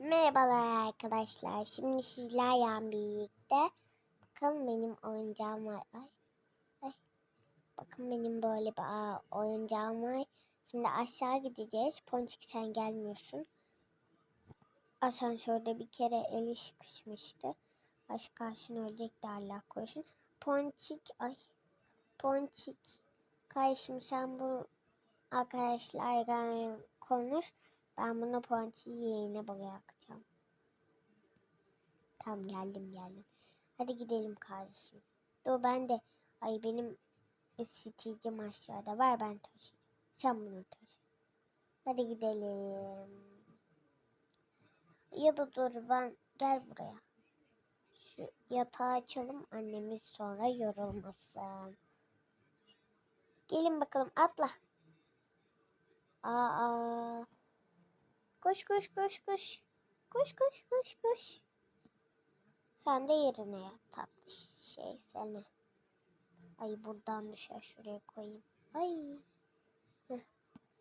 Merhabalar arkadaşlar. Şimdi sizlerle birlikte bakın benim oyuncağım var. Ay, ay. Bakın benim böyle bir aa, oyuncağım var. Şimdi aşağı gideceğiz. Ponçik sen gelmiyorsun. Asansörde bir kere eli sıkışmıştı. Aşk karşına ölecek de Allah korusun. Ponçik ay. Ponçik. Kardeşim sen bu arkadaşlarla konuş. Ben bunu ponçiyi yeğene bırakacağım. Tamam geldim geldim. Hadi gidelim kardeşim. Dur ben de. Ay benim ısıtıcım aşağıda var ben taşıyacağım. Sen bunu taşı. Hadi gidelim. Ya da dur ben gel buraya. Şu yatağı açalım annemiz sonra yorulmasın. Gelin bakalım atla. Aa. Koş koş koş koş. Koş koş koş koş. Sen de yerine yat tatlı şey seni. Ay buradan düşer şuraya koyayım. Ay. Heh,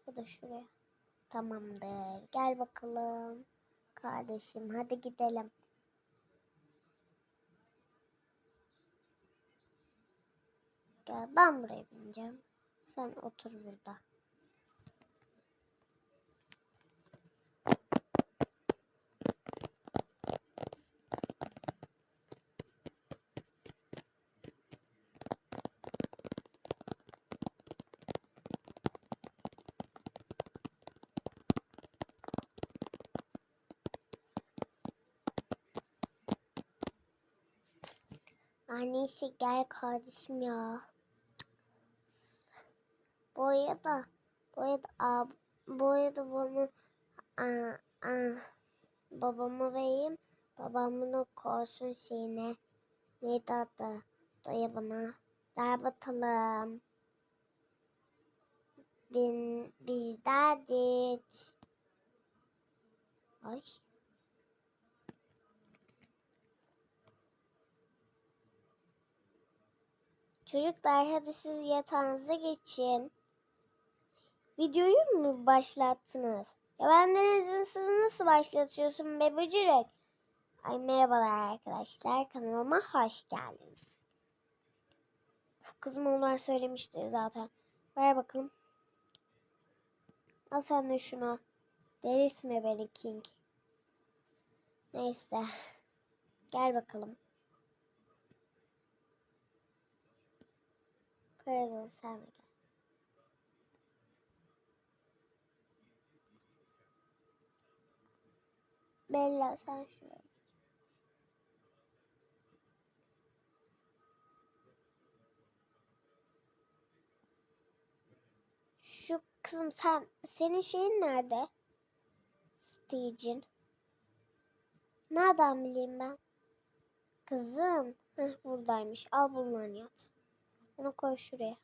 bu da şuraya. Tamamdır. Gel bakalım. Kardeşim hadi gidelim. Gel ben buraya bineceğim. Sen otur burada. Annesi gel kardeşim ya. Bu arada, bu arada, aa, bu arada bunu aa, aa, babama vereyim. Babam bunu koysun şeyine. Neydi adı? Doya bana. Ver bakalım. Bin, bizdedik. Ay. Çocuklar hadi siz yatağınıza geçin. Videoyu mu başlattınız? Ya benden izinsiz nasıl başlatıyorsun be böcürük? Ay merhabalar arkadaşlar kanalıma hoş geldiniz. Kızım onlar söylemiştir zaten. Ver bakalım. Al sen de şunu. Delirtme beni King. Neyse. Gel bakalım. Kızım sen de gel. Bella sen şuraya. Şu kızım sen senin şeyin nerede? Stage'in. Nereden bileyim ben? Kızım. Heh, buradaymış. Al bundan yat. Bunu koy şuraya.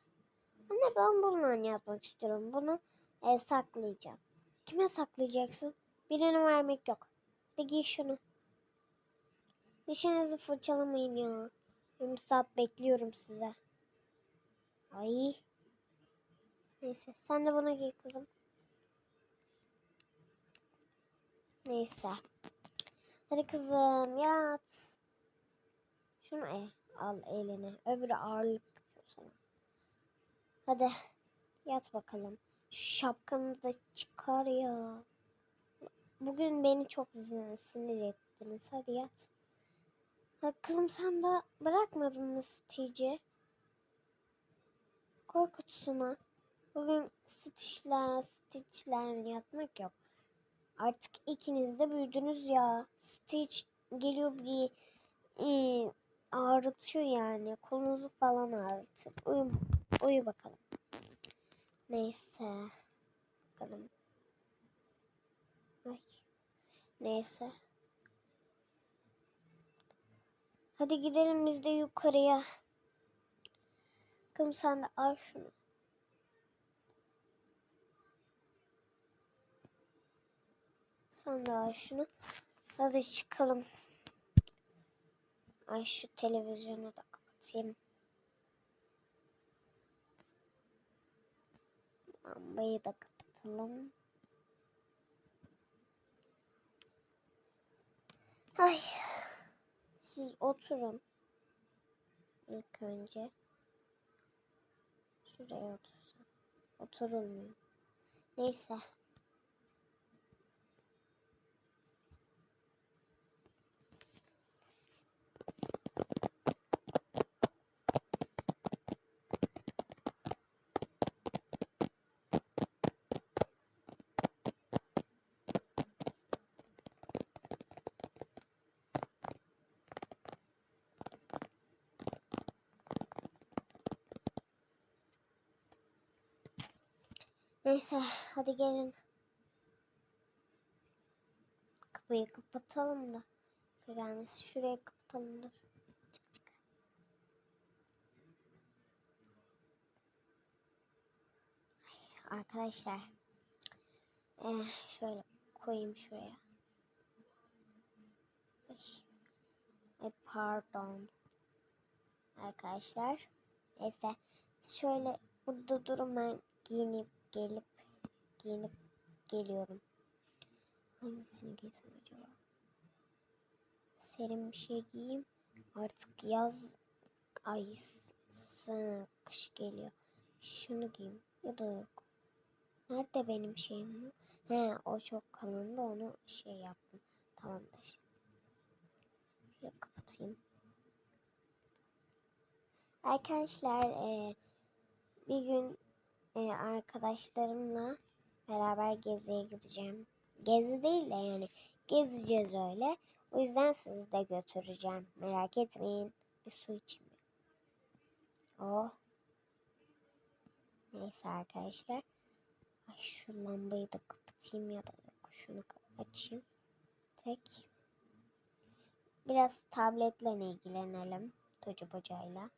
Anne ben bundan yatmak istiyorum. Bunu e, saklayacağım. Kime saklayacaksın? Birine vermek yok. De giy şunu. Dişinizi fırçalamayın ya. Yarım saat bekliyorum size. Ay. Neyse sen de bunu giy kızım. Neyse. Hadi kızım yat. Şunu e, al eline. Öbürü ağırlık sana. Hadi yat bakalım. Şu şapkanı da çıkar ya. Bugün beni çok sinir ettiniz. Hadi yat. Ha, kızım sen de bırakmadın mı Stitch'i? Koy. Bugün Stitch'ler, Stitch'ler yatmak yok. Artık ikiniz de büyüdünüz ya. Stitch geliyor bir e, ağrıtıyor yani. Kolunuzu falan ağrıtır. Uyu, uyu bakalım. Neyse. Bakalım. Ay. Neyse. Hadi gidelim biz de yukarıya. Bakalım sen de al şunu. Sen de al şunu. Hadi çıkalım. Ay şu televizyonu da kapatayım. Lambayı da kapatalım. Ay. Siz oturun. İlk önce. Şuraya otursam. Oturulmuyor. Neyse. Neyse hadi gelin. Kapıyı kapatalım da. Gelmesi şuraya kapatalım dur. Çık çık. Ay, arkadaşlar. Eh, şöyle koyayım şuraya. Ay, pardon. Arkadaşlar. Neyse. Şöyle burada durun ben giyinip gelip giyinip geliyorum. Hangisini giysem acaba? Serin bir şey giyeyim. Artık yaz ay kış geliyor. Şunu giyeyim ya da yok. Nerede benim şeyim? He o çok kalındı onu şey yaptım. Tamamdır. Şöyle kapatayım. Arkadaşlar e, bir gün e, arkadaşlarımla beraber geziye gideceğim. Gezi değil de yani gezeceğiz öyle. O yüzden sizi de götüreceğim. Merak etmeyin. Bir su içeyim. Oh. Neyse arkadaşlar. Ay şu lambayı da kapatayım ya da yok. Şunu açayım. Tek. Biraz tabletle ilgilenelim. Tocu bocayla.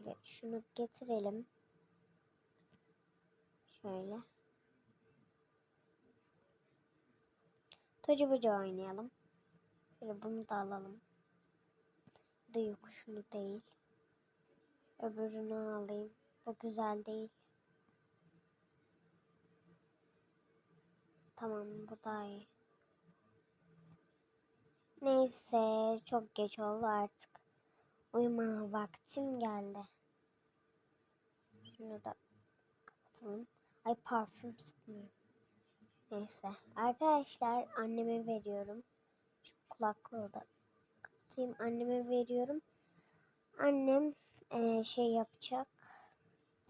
Ve şunu getirelim. Şöyle. Tocu boca oynayalım. Şöyle bunu da alalım. Bu da değil. Öbürünü alayım. Bu güzel değil. Tamam bu daha iyi. Neyse çok geç oldu artık. Uyuma vaktim geldi. Şunu da kapatalım. Ay parfüm sıkmıyor. Neyse. Arkadaşlar anneme veriyorum. Şu kulaklığı da kapatayım. Anneme veriyorum. Annem eee, şey yapacak.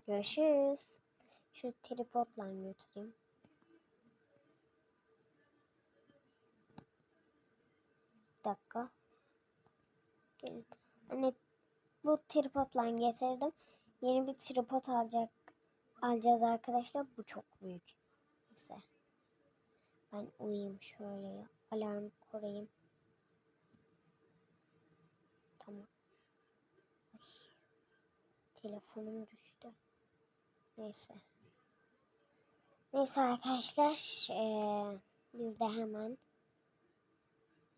Görüşürüz. Şu tripodla götüreyim. Bir dakika. Gelin. Anne bu tripodla getirdim. Yeni bir tripod alacak alacağız arkadaşlar. Bu çok büyük. Neyse. Ben uyuyayım şöyle ya. Alarm kurayım. Tamam. Ay. Telefonum düştü. Neyse. Neyse arkadaşlar. Eee, biz de hemen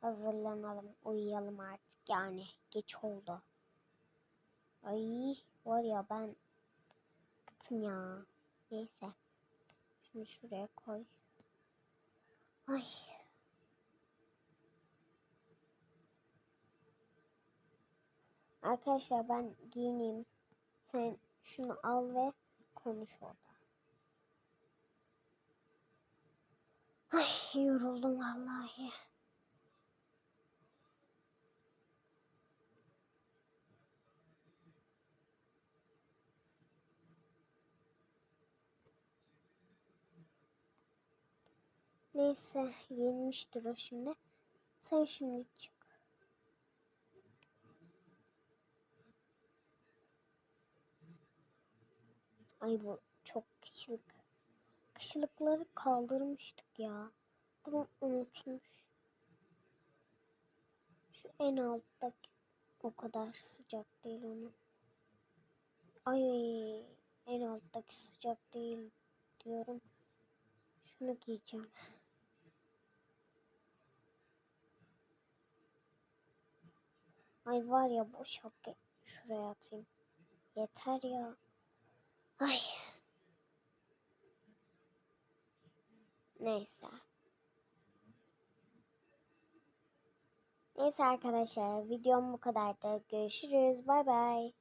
hazırlanalım. Uyuyalım artık. Yani geç oldu. Ay var ya ben bıktım ya. Neyse. Şunu şuraya koy. Ay. Arkadaşlar ben giyineyim. Sen şunu al ve konuş orada. Ay yoruldum vallahi. Neyse yenmiştir o şimdi. Sen şimdi çık. Ay bu çok kışlık. Kışlıkları kaldırmıştık ya. Bunu unutmuş. Şu en alttaki o kadar sıcak değil onun. Ay en alttaki sıcak değil diyorum. Şunu giyeceğim. Ay var ya bu şapka şuraya atayım. Yeter ya. Ay. Neyse. Neyse arkadaşlar videom bu kadardı. Görüşürüz. Bay bay.